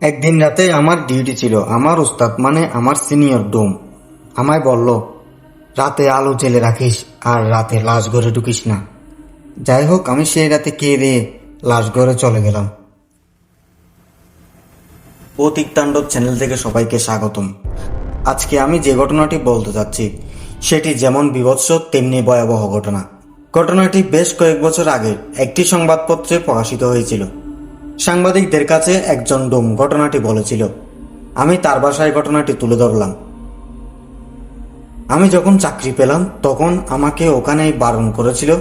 একদিন রাতে আমার ডিউটি ছিল, আমার উস্তাদ মানে আমার সিনিয়র ডোম আমায় বলল, রাতে আলো জেলে রাখিস আর রাতে লাশ ঘরে ঢুকিস না। যাই হোক, আমি সেই রাতে খেয়ে দিয়ে লাশ ঘরে চলে গেলাম। প্রতীক তাণ্ডব চ্যানেল থেকে সবাইকে স্বাগতম। আজকে আমি যে ঘটনাটি বলতে চাচ্ছি সেটি যেমন বিভৎস, তেমনি ভয়াবহ ঘটনা। ঘটনাটি বেশ কয়েক বছর আগে একটি সংবাদপত্রে প্রকাশিত হয়েছিল। সাংবাদিকদের কাছে একজন ডোম ঘটনাটি বলেছিল। আমি তার বাসায় ঘটনাটি তুলে ধরলাম। আমি যখন চাকরি পেলাম, তখন আমাকে ওখানেই বারণ করেছিল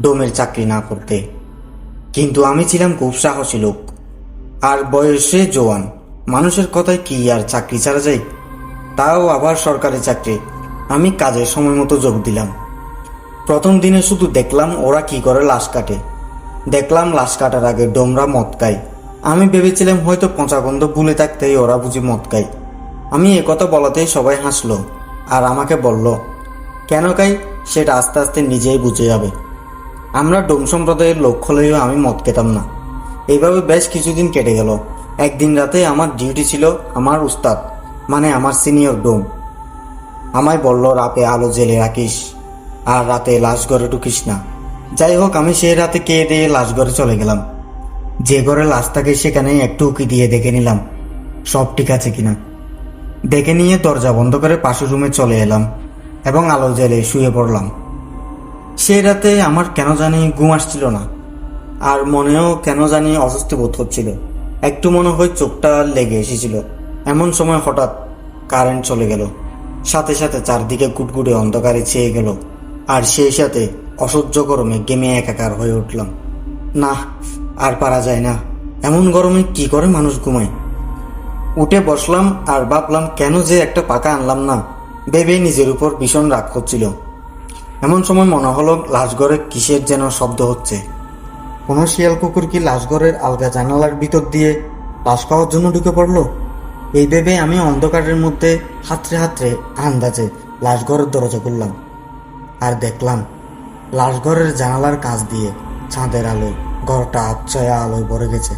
ডোমের চাকরি না করতে। কিন্তু আমি ছিলাম খুব সাহসী লোক। আর বয়সে জোয়ান, মানুষের কথায় কি আর চাকরি ছাড়া যায়? তাও আবার সরকারি চাকরি। আমি কাজের সময় মতো যোগ দিলাম। প্রথম দিনে শুধু দেখলাম ওরা কি করে লাশ কাটে। দেখলাম লাশ কাটার আগে ডোমরা মদ খায়। আমি ভেবেছিলাম হয়তো পচা গন্ধ ভুলে থাকতেই ওরা বুঝি মদ খায়। আমি একথা বলাতেই সবাই হাসলো আর আমাকে বলল, কেন খাই? সেটা আস্তে আস্তে নিজেই বুঝে যাবে। আমরা ডোম সম্প্রদায়ের লোক হলেও আমি মদ খেতাম না। এইভাবে বেশ কিছুদিন কেটে গেল। একদিন রাতে আমার ডিউটি ছিল আমার উস্তাদ মানে আমার সিনিয়র ডোম। আমায় বলল, রাতে আলো জেলে রাখিস আর রাতে লাশ ঘরে ঢুকিস না। যাই হোক আমি সেই রাতে খেয়ে দিয়ে লাশ ঘরে চলে গেলাম। যে ঘরে লাশ থাকে সেখানে একটু উকি দিয়ে দেখে নিলাম, সব ঠিক আছে কিনা। দেখে নিয়ে দরজা বন্ধ করে পাশের রুমে চলে এলাম এবং আলো জেলে শুয়ে পড়লাম। সেই রাতে আমার কেন জানি ঘুম আসছিল না, আর মনেও কেন জানি অস্বস্তি বোধ হচ্ছিল। একটু মনে হয় চোখটা লেগে এসেছিল। এমন সময় হঠাৎ কারেন্ট চলে গেল, সাথে সাথে চারদিকে কুটকুটে অন্ধকারে ছেয়ে গেল, আর সেই সাথে অসহ্য গরমে গেমে একাকার হয়ে উঠলাম। না আর পারা যায় না। এমন গরমে কি করে মানুষ ঘুমায়? উঠে বসলাম আর ভাবলাম, কেন যে একটা পাকা আনলাম না? ভেবে নিজের উপর ভীষণ রাগ হচ্ছিল। এমন সময় মনে হলো, লাশঘরে কিসের যেন শব্দ হচ্ছে? কোনো শিয়াল কুকুর কি লাশঘরের আলগা জানালার ভিতর দিয়ে লাশ খাওয়ার জন্য ঢুকে পড়ল? এই ভেবে আমি অন্ধকারের মধ্যে হাতড়ে হাতড়ে আন্দাজে লাশঘরের দরজা খুললাম আর দেখলাম লাশঘরের জানালার কাছ দিয়ে চাঁদের আলোয় ঘরটা আচ্ছয়া আলোয় ভরে গেছে।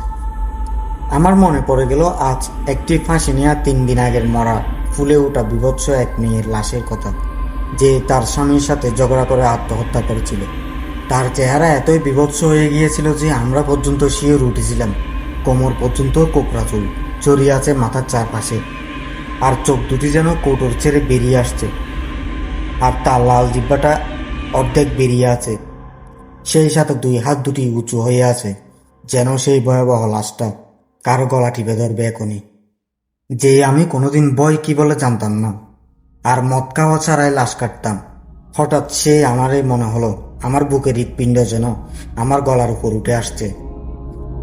আমার মনে পড়ে গেল, আজ একটি ফাঁসি নেওয়া তিন দিন আগের মরা, ফুলে ওঠা বিভৎস এক মেয়ের লাশের কথা, যে তার স্বামীর সাথে ঝগড়া করে আত্মহত্যা করেছিল। তার চেহারা এতই বিভৎস হয়ে গিয়েছিল যে আমরা পর্যন্ত শিওর উঠেছিলাম, কোমর পর্যন্ত কোকড়া চুল চড়িয়ে আছে মাথার চারপাশে, আর চোখ দুটি যেন কৌটোর ছেড়ে বেরিয়ে আসছে। আর তার লাল জিব্বাটা অর্ধেক বেরিয়ে আছে। সেই সাথে দুই হাত দুটি উঁচু হয়ে আছে, যেন সেই ভয়াবহ লাশটা কারও গলা টিপে ধরবে এখনই। যে আমি কোনোদিন বই কি বলে জানতাম না। আর মদ খাওয়া ছাড়াই লাশ কাটতাম। হঠাৎ সে আমারই মনে হলো, আমার বুকের হৃৎপিণ্ড যেন আমার গলার উপর উঠে আসছে।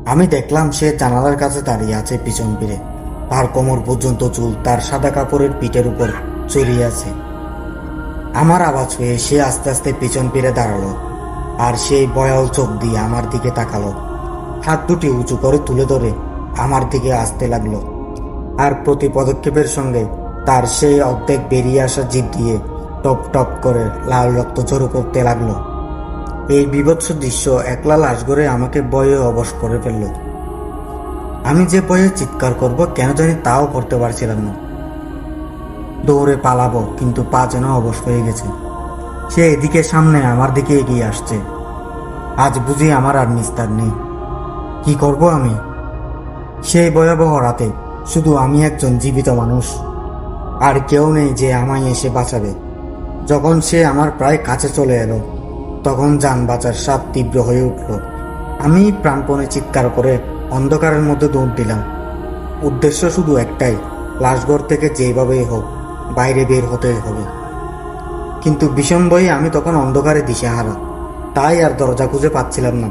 আমি দেখলাম সে জানালার কাছে দাঁড়িয়ে আছে পিছন ফিরে। তার কোমর পর্যন্ত চুল তার সাদা কাপড়ের পিঠের উপর চড়িয়ে আছে। আমার আওয়াজ হয়ে সে আস্তে আস্তে পিছন ফিরে দাঁড়াল, আর সেই বয়াল চোখ দিয়ে আমার দিকে তাকালো। হাত দুটি উঁচু করে তুলে ধরে আমার দিকে আসতে লাগল, আর প্রতি পদক্ষেপের সঙ্গে তার সেই অর্ধেক বেরিয়ে আসা জিভ দিয়ে টপ টপ করে লাল রক্ত ঝরু করতে লাগল। এই বিভৎস দৃশ্য একলা লাশ করে আমাকে বয়ে অবশ করে ফেলল। আমি যে বয়ে চিৎকার করব কেন জানি তাও করতে পারছিলাম না। দৌড়ে পালাবো, কিন্তু পা যেন অবশ হয়ে গেছে। সে এদিকে সামনে আমার দিকে এগিয়ে আসছে। আজ বুঝি আমার আর নিস্তার নেই। কি করব আমি? সেই ভয়াবহ রাতে শুধু আমি একজন জীবিত মানুষ। আর কেউ নেই যে আমায় এসে বাঁচাবে। যখন সে আমার প্রায় কাছে চলে এলো, তখন যান বাঁচার স্বাদ তীব্র হয়ে উঠল। আমি প্রাণপণে চিৎকার করে অন্ধকারের মধ্যে দৌড় দিলাম। উদ্দেশ্য শুধু একটাই, লাশঘর থেকে যেভাবেই হোক। বাইরে বের হতে হবে। কিন্তু ভীষণ ভয়ে আমি তখন অন্ধকারে দিশেহারা। তাই আর দরজা খুঁজে পাচ্ছিলাম না।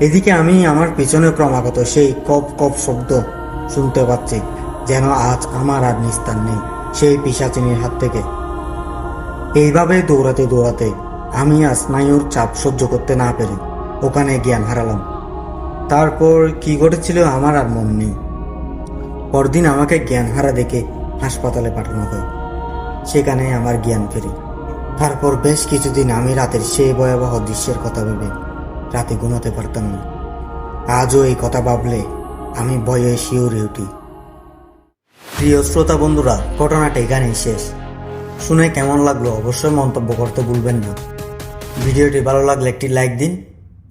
এদিকে আমি আমার পিছনে ক্রমাগত সেই কপ কপ শব্দ শুনতে পাচ্ছি, যেন আজ আমার আর নিস্তার নেই সেই পিসাচিনীর হাত থেকে। এইভাবে দৌড়াতে দৌড়াতে আমি আর স্নায়ুর চাপ সহ্য করতে না পেরে ওখানে জ্ঞান হারালাম। তারপর কি ঘটেছিল আমার আর মন নেই। পরদিন আমাকে জ্ঞান হারা দেখে হাসপাতালে পাঠানো হয়। সেখানে আমার জ্ঞান ফেরি। তারপর বেশ কিছুদিন আমি রাতের সেই ভয়াবহ দৃশ্যের কথা ভেবে রাতে ঘুমাতে পারতাম না। আজও এই কথা ভাবলে আমি ভয়ে শিউরে উঠি। প্রিয় শ্রোতা বন্ধুরা, ঘটনাটা এখানেই শেষ। শুনে কেমন লাগল অবশ্যই মন্তব্য করতে ভুলবেন না। ভিডিওটি ভালো লাগলে একটি লাইক দিন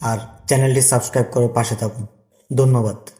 আর চ্যানেলটি সাবস্ক্রাইব করে পাশে থাকুন। ধন্যবাদ।